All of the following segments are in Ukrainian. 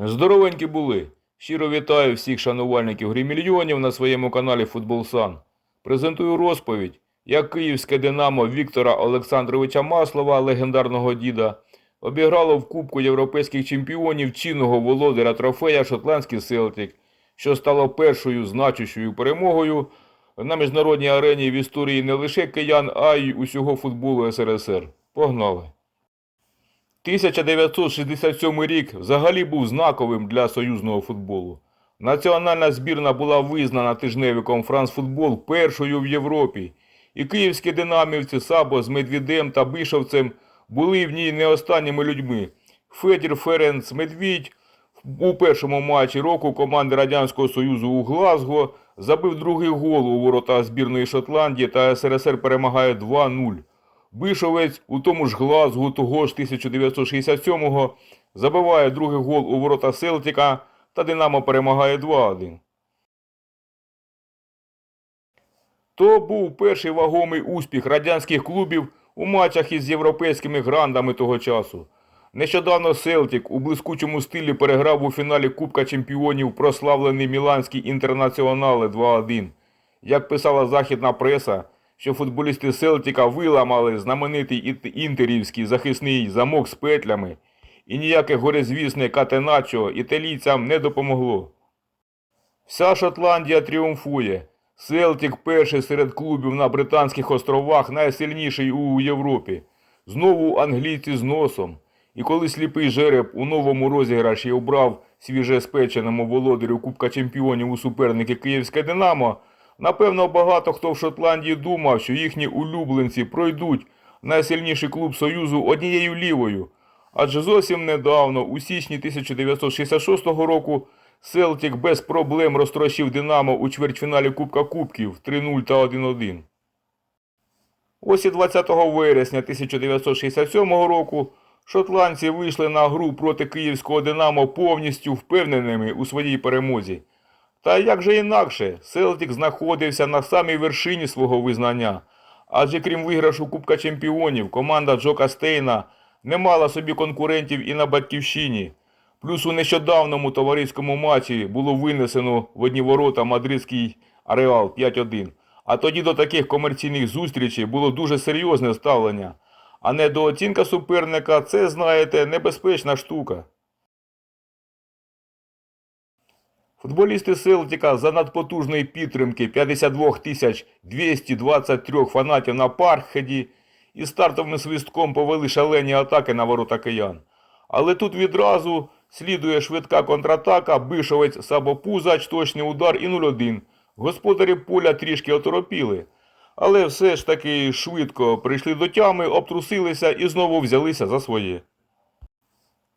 Здоровенькі були. Щиро вітаю всіх шанувальників гри мільйонів на своєму каналі Футболсан. Презентую розповідь, як київське Динамо Віктора Олександровича Маслова, легендарного діда, обіграло в Кубку європейських чемпіонів чинного володаря трофея шотландський Селтик, що стало першою значущою перемогою на міжнародній арені в історії не лише киян, а й усього футболу СРСР. Погнали! 1967 рік взагалі був знаковим для союзного футболу. Національна збірна була визнана тижневиком Францфутбол першою в Європі, і київські динамівці Сабо з Медвідем та Бишовцем були в ній не останніми людьми. Федір Ференц Медвідь у першому матчі року команди Радянського Союзу у Глазго забив другий гол у ворота збірної Шотландії та СРСР перемагає 2-0. Бишовець у тому ж Глазгу того ж 1967-го забиває другий гол у ворота Селтіка та Динамо перемагає 2-1. То був перший вагомий успіх радянських клубів у матчах із європейськими грандами того часу. Нещодавно Селтік у блискучому стилі переграв у фіналі Кубка чемпіонів прославлений Міланський інтернаціонали 2-1. Як писала західна преса, що футболісти Селтіка виламали знаменитий інтерівський захисний замок з петлями, і ніяке горизвісне катеначо італійцям не допомогло. Вся Шотландія тріумфує. Селтік перший серед клубів на Британських островах найсильніший у Європі. Знову англійці з носом. І коли сліпий жереб у новому розіграші обрав свіжеспеченому володарю Кубка чемпіонів у суперники Київське Динамо, напевно, багато хто в Шотландії думав, що їхні улюбленці пройдуть найсильніший клуб Союзу однією лівою. Адже зовсім недавно, у січні 1966 року, Селтік без проблем розтрощив Динамо у чвертьфіналі Кубка Кубків 3-0 та 1-1. Ось і 20 вересня 1967 року шотландці вийшли на гру проти київського Динамо повністю впевненими у своїй перемозі. Та як же інакше, Селтік знаходився на самій вершині свого визнання. Адже крім виграшу Кубка Чемпіонів, команда Джока Стейна не мала собі конкурентів і на батьківщині. Плюс у нещодавному товариському матчі було винесено в одні ворота мадридський Ареал 5-1. А тоді до таких комерційних зустрічей було дуже серйозне ставлення. А недооцінка суперника це, знаєте, небезпечна штука. Футболісти Селтіка за надпотужної підтримки 52 тисяч 223 фанатів на Пархеді і стартовим свистком повели шалені атаки на ворота киян. Але тут відразу слідує швидка контратака, Бишовець, Сабопузач, точний удар і 0-1. Господарі поля трішки оторопіли. Але все ж таки швидко прийшли до тями, обтрусилися і знову взялися за своє.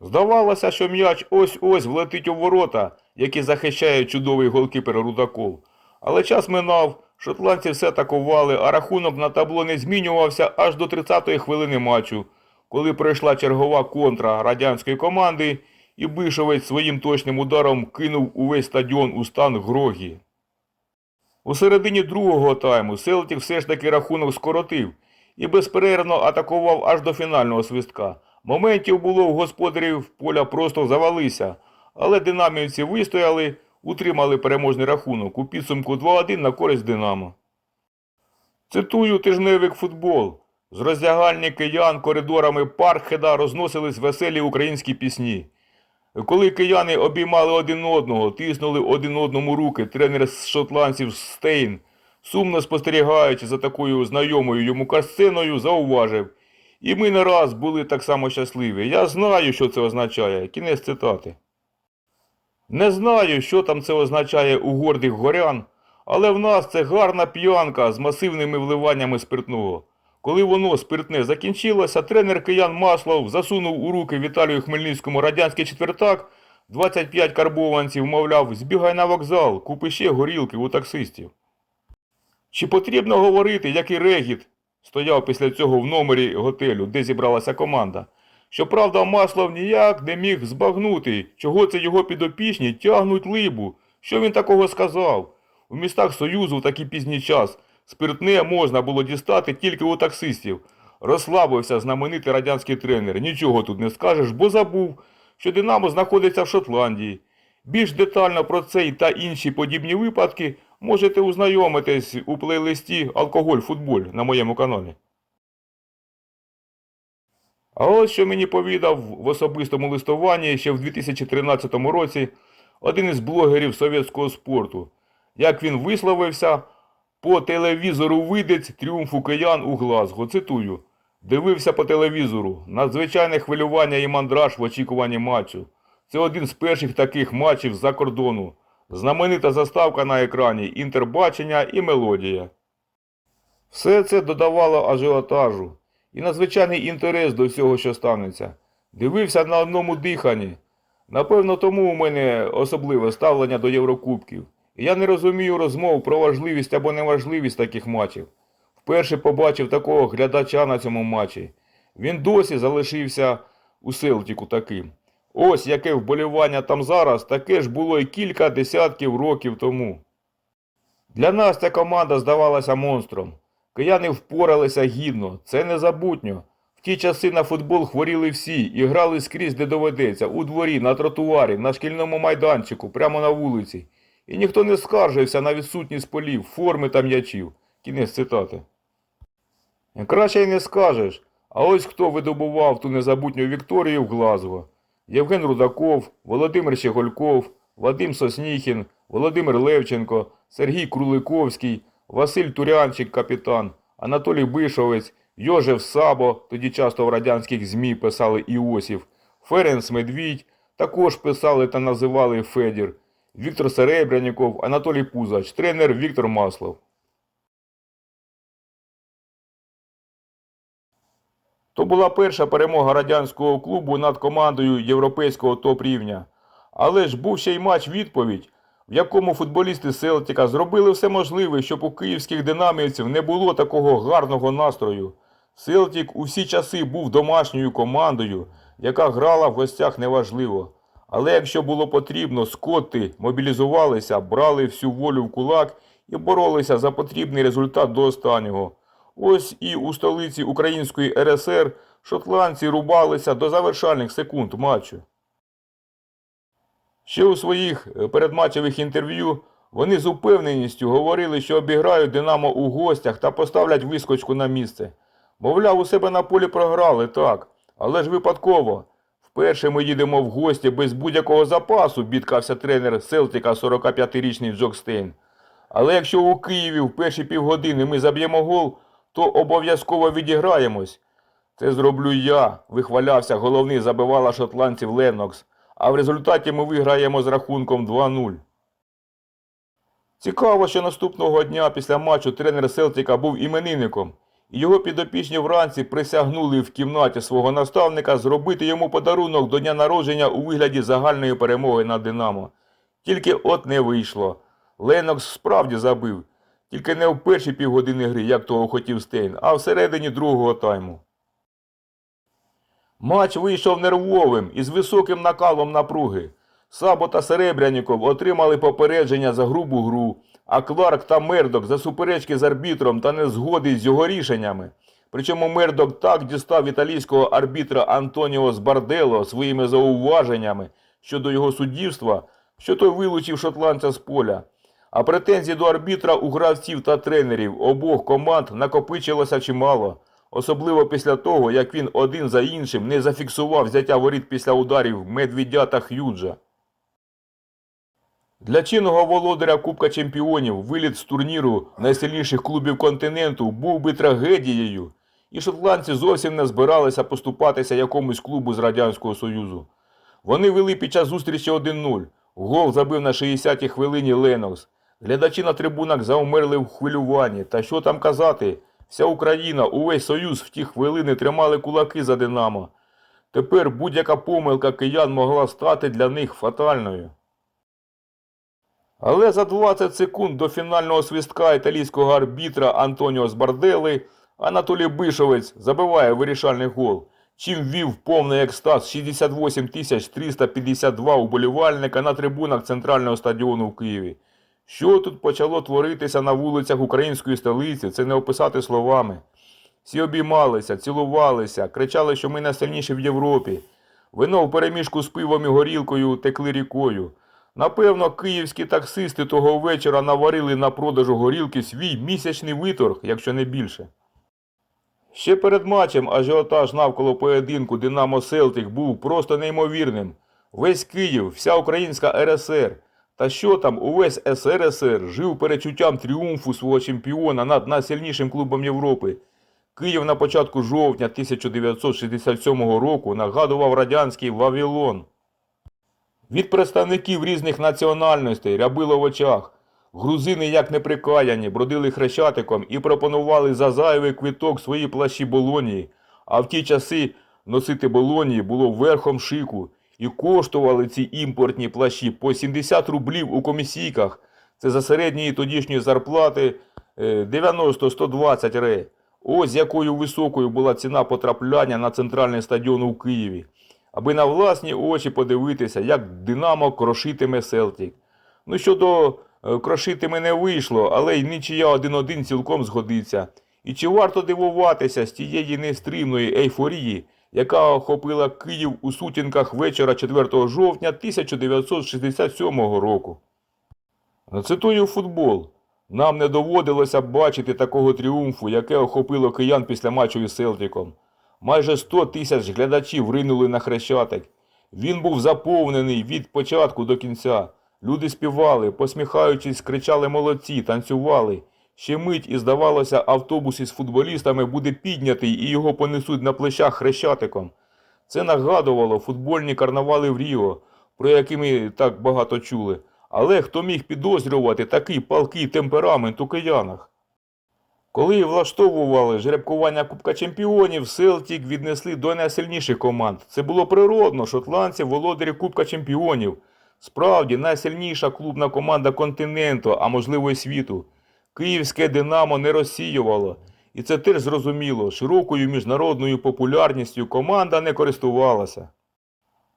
Здавалося, що м'яч ось-ось влетить у ворота, які захищає чудовий голкіпер Рудаков. Але час минав, шотландці все атакували, а рахунок на табло не змінювався аж до 30-ї хвилини матчу, коли пройшла чергова контра радянської команди, і Бишовець своїм точним ударом кинув увесь стадіон у стан грогі. У середині другого тайму Селтік все ж таки рахунок скоротив і безперервно атакував аж до фінального свистка. Моментів було у господарів поля просто завалися, але динамівці вистояли, утримали переможний рахунок у підсумку 2-1 на користь Динамо. Цитую тижневик футбол. З роздягальні киян коридорами Паркхеда розносились веселі українські пісні. Коли кияни обіймали один одного, тиснули один одному руки, тренер з шотландців Стейн, сумно спостерігаючи за такою знайомою йому касценою, зауважив. І ми не раз були так само щасливі. Я знаю, що це означає. Кінець цитати. Не знаю, що там це означає у гордих горян, але в нас це гарна п'янка з масивними вливаннями спиртного. Коли воно спиртне закінчилося, тренер киян Маслов засунув у руки Віталію Хмельницькому радянський четвертак, 25 карбованців, мовляв, збігай на вокзал, купи ще горілки у таксистів. Чи потрібно говорити, який регіт стояв після цього в номері готелю, де зібралася команда? Щоправда, Маслов ніяк не міг збагнути, чого це його підопічні тягнуть либу. Що він такого сказав? У містах Союзу в такий пізній час спиртне можна було дістати тільки у таксистів. Розслабився знаменитий радянський тренер. Нічого тут не скажеш, бо забув, що Динамо знаходиться в Шотландії. Більш детально про цей та інші подібні випадки можете ознайомитись у плейлисті Алкоголь футболь на моєму каналі. А ось що мені повідав в особистому листуванні ще в 2013 році один із блогерів совєтського спорту. Як він висловився, по телевізору видець тріумфу киян у Глазго. Цитую. Дивився по телевізору. Надзвичайне хвилювання і мандраж в очікуванні матчу. Це один з перших таких матчів за кордону. Знаменита заставка на екрані, інтербачення і мелодія. Все це додавало ажіотажу і надзвичайний інтерес до всього, що станеться. Дивився на одному диханні. Напевно, тому у мене особливе ставлення до Єврокубків. Я не розумію розмов про важливість або неважливість таких матчів. Вперше побачив такого глядача на цьому матчі. Він досі залишився у Селтіку таким. Ось яке вболівання там зараз, таке ж було і кілька десятків років тому. Для нас ця команда здавалася монстром. Кияни впоралися гідно, це незабутньо. В ті часи на футбол хворіли всі і грали скрізь, де доведеться, у дворі, на тротуарі, на шкільному майданчику, прямо на вулиці. І ніхто не скаржився на відсутність полів, форми та м'ячів. Кінець цитати. Краще й не скажеш. А ось хто видобував ту незабутню Вікторію в Глазго. Євген Рудаков, Володимир Щегольков, Вадим Сосніхін, Володимир Левченко, Сергій Круликовський, Василь Турянчик, капітан, Анатолій Бишовець, Йожев Сабо, тоді часто в радянських ЗМІ писали Іосиф, Ференс Медвідь, також писали та називали Федір, Віктор Серебряніков, Анатолій Пузач, тренер Віктор Маслов. То була перша перемога радянського клубу над командою європейського топ-рівня. Але ж був ще й матч відповідь, в якому футболісти Селтіка зробили все можливе, щоб у київських динамівців не було такого гарного настрою. Селтік у всі часи був домашньою командою, яка грала в гостях неважливо. Але якщо було потрібно, скотти мобілізувалися, брали всю волю в кулак і боролися за потрібний результат до останнього. Ось і у столиці Української РСР шотландці рубалися до завершальних секунд матчу. Ще у своїх е, передматчевих інтерв'ю вони з упевненістю говорили, що обіграють Динамо у гостях та поставлять вискочку на місце. Мовляв, у себе на полі програли, так, але ж випадково. Вперше ми їдемо в гості без будь-якого запасу, бідкався тренер Селтіка 45-річний Джокстейн. Але якщо у Києві в перші півгодини ми заб'ємо гол, то обов'язково відіграємось. Це зроблю я, вихвалявся головний забивала шотландців Леннокс, а в результаті ми виграємо з рахунком 2-0. Цікаво, що наступного дня після матчу тренер Селтіка був іменинником, і його підопічні вранці присягнули в кімнаті свого наставника зробити йому подарунок до дня народження у вигляді загальної перемоги над Динамо. Тільки от не вийшло. Леннокс справді забив, тільки не в перші півгодини гри, як того хотів Стейн, а всередині другого тайму. Матч вийшов нервовим і з високим накалом напруги. Сабо та Серебряніков отримали попередження за грубу гру, а Кларк та Мердок за суперечки з арбітром та незгоди з його рішеннями. Причому Мердок так дістав італійського арбітра Антоніо Збардело своїми зауваженнями щодо його суддівства, що той вилучив шотландця з поля. А претензій до арбітра у гравців та тренерів обох команд накопичилося чимало, особливо після того, як він один за іншим не зафіксував взяття воріт після ударів Медведя та Х'юджа. Для чинного володаря Кубка Чемпіонів виліт з турніру найсильніших клубів континенту був би трагедією, і шотландці зовсім не збиралися поступатися якомусь клубу з Радянського Союзу. Вони вели під час зустрічі 1-0. Гол забив на 60-й хвилині Ленокс. Глядачі на трибунах заумерли в хвилюванні. Та що там казати? Вся Україна, увесь Союз в ті хвилини тримали кулаки за Динамо. Тепер будь-яка помилка киян могла стати для них фатальною. Але за 20 секунд до фінального свистка італійського арбітра Антоніо Збардели Анатолій Бишовець забиває вирішальний гол, чим ввів повний екстаз 68 352 уболівальника на трибунах центрального стадіону в Києві. Що тут почало творитися на вулицях української столиці, це не описати словами. Всі обіймалися, цілувалися, кричали, що ми найсильніші в Європі. Вино в переміжку з пивом і горілкою текли рікою. Напевно, київські таксисти того вечора наварили на продажу горілки свій місячний виторг, якщо не більше. Ще перед матчем ажіотаж навколо поєдинку Динамо Селтик був просто неймовірним. Весь Київ, вся українська РСР. Та що там, увесь СРСР жив перечуттям тріумфу свого чемпіона над найсильнішим клубом Європи. Київ на початку жовтня 1967 року нагадував радянський Вавилон. Від представників різних національностей рябило в очах. Грузини, як неприкаяні, бродили хрещатиком і пропонували за зайвий квиток свої плащі болонії. А в ті часи носити болонії було верхом шику. І коштували ці імпортні плащі по 70 рублів у комісійках. Це за середньої тодішньої зарплати е, 90-120 ре. Ось якою високою була ціна потрапляння на центральний стадіон у Києві. Аби на власні очі подивитися, як Динамо крошитиме Селтік. Ну, щодо е, крошитиме не вийшло, але й нічия один-один цілком згодиться. І чи варто дивуватися з тієї нестримної ейфорії, яка охопила Київ у сутінках вечора 4 жовтня 1967 року? Цитую футбол. Нам не доводилося бачити такого тріумфу, яке охопило киян після матчу із Селтиком. Майже 100 тисяч глядачів ринули на хрещатик. Він був заповнений від початку до кінця. Люди співали, посміхаючись, кричали молодці, танцювали. Ще мить і здавалося, автобус із футболістами буде піднятий і його понесуть на плечах хрещатиком. Це нагадувало футбольні карнавали в Ріо, про які ми так багато чули. Але хто міг підозрювати такий палкий темперамент у киянах? Коли влаштовували жеребкування Кубка Чемпіонів, Селтік віднесли до найсильніших команд. Це було природно, шотландці володарі Кубка Чемпіонів. Справді найсильніша клубна команда континенту, а можливо й світу. Київське Динамо не розсіювало. І це теж зрозуміло, широкою міжнародною популярністю команда не користувалася.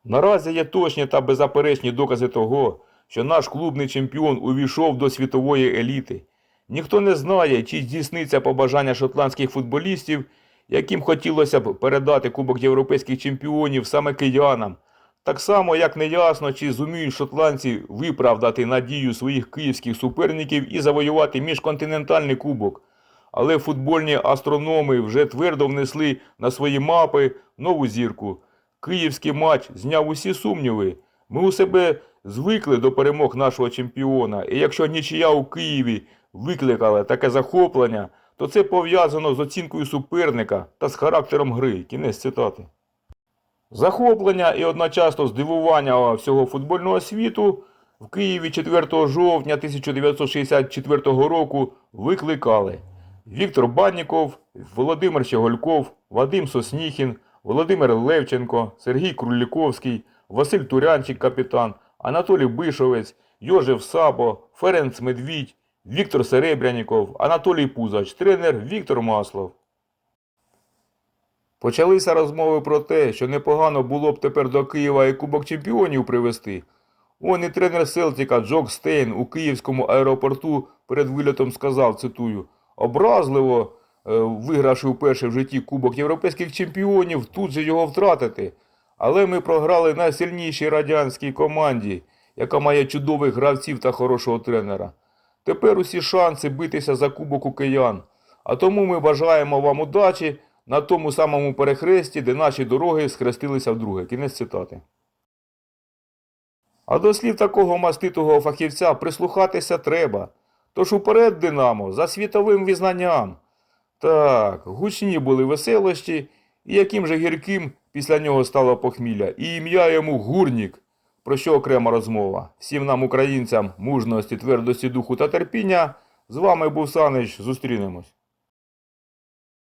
Наразі є точні та беззаперечні докази того, що наш клубний чемпіон увійшов до світової еліти. Ніхто не знає, чи здійсниться побажання шотландських футболістів, яким хотілося б передати Кубок європейських чемпіонів саме киянам. Так само, як неясно, чи зуміють шотландці виправдати надію своїх київських суперників і завоювати міжконтинентальний кубок. Але футбольні астрономи вже твердо внесли на свої мапи нову зірку. Київський матч зняв усі сумніви. Ми у себе звикли до перемог нашого чемпіона, і якщо нічия у Києві викликала таке захоплення, то це пов'язано з оцінкою суперника та з характером гри. Кінець цитати. Захоплення і одночасно здивування всього футбольного світу в Києві 4 жовтня 1964 року викликали Віктор Банніков, Володимир Щегольков, Вадим Сосніхін, Володимир Левченко, Сергій Круліковський, Василь Турянчик, капітан, Анатолій Бишовець, Йожев Сабо, Ференц Медвідь, Віктор Серебряніков, Анатолій Пузач, тренер Віктор Маслов. Почалися розмови про те, що непогано було б тепер до Києва і Кубок Чемпіонів привезти. Он і тренер Селтіка Джок Стейн у київському аеропорту перед вильотом сказав, цитую, образливо, е, вигравши вперше в житті Кубок Європейських чемпіонів, тут же його втратити. Але ми програли найсильнішій радянській команді, яка має чудових гравців та хорошого тренера. Тепер усі шанси битися за кубок у киян. А тому ми бажаємо вам удачі на тому самому перехресті, де наші дороги схрестилися вдруге. Кінець цитати. А до слів такого маститого фахівця прислухатися треба. Тож уперед, Динамо, за світовим візнанням. Так, гучні були веселощі, і яким же гірким після нього стало похмілля, і ім'я йому Гурнік, про що окрема розмова. Всім нам, українцям, мужності, твердості духу та терпіння. З вами був Санич, зустрінемось.